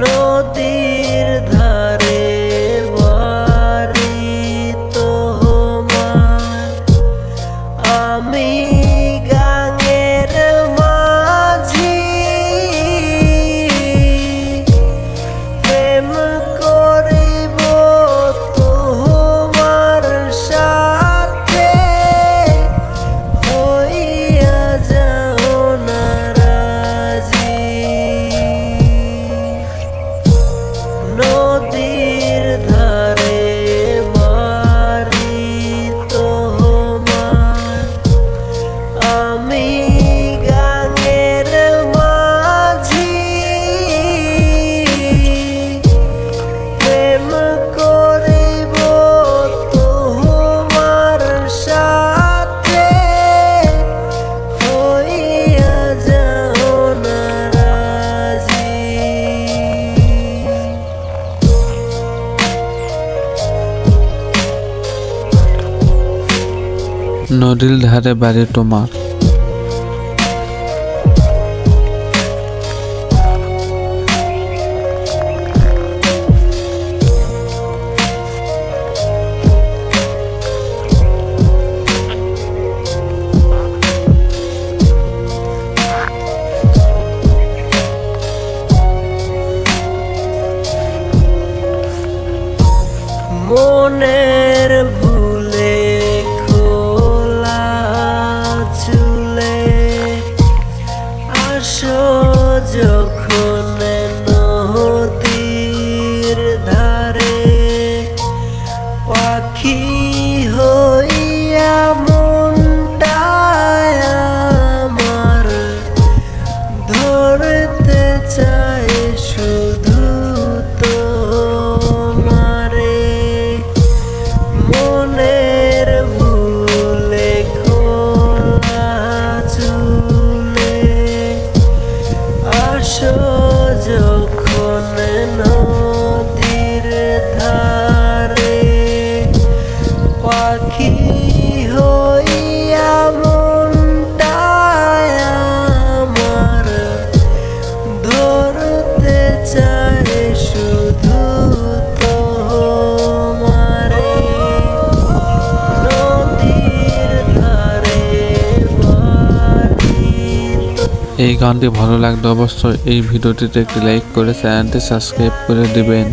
নদী নদীর ধারে বাড়ি তোমার। মনের যখন না এই গানটি ভালো লাগলে অবশ্যই এই ভিডিওটিতে একটি লাইক করে চ্যানেলটি সাবস্ক্রাইব করে দেবেন।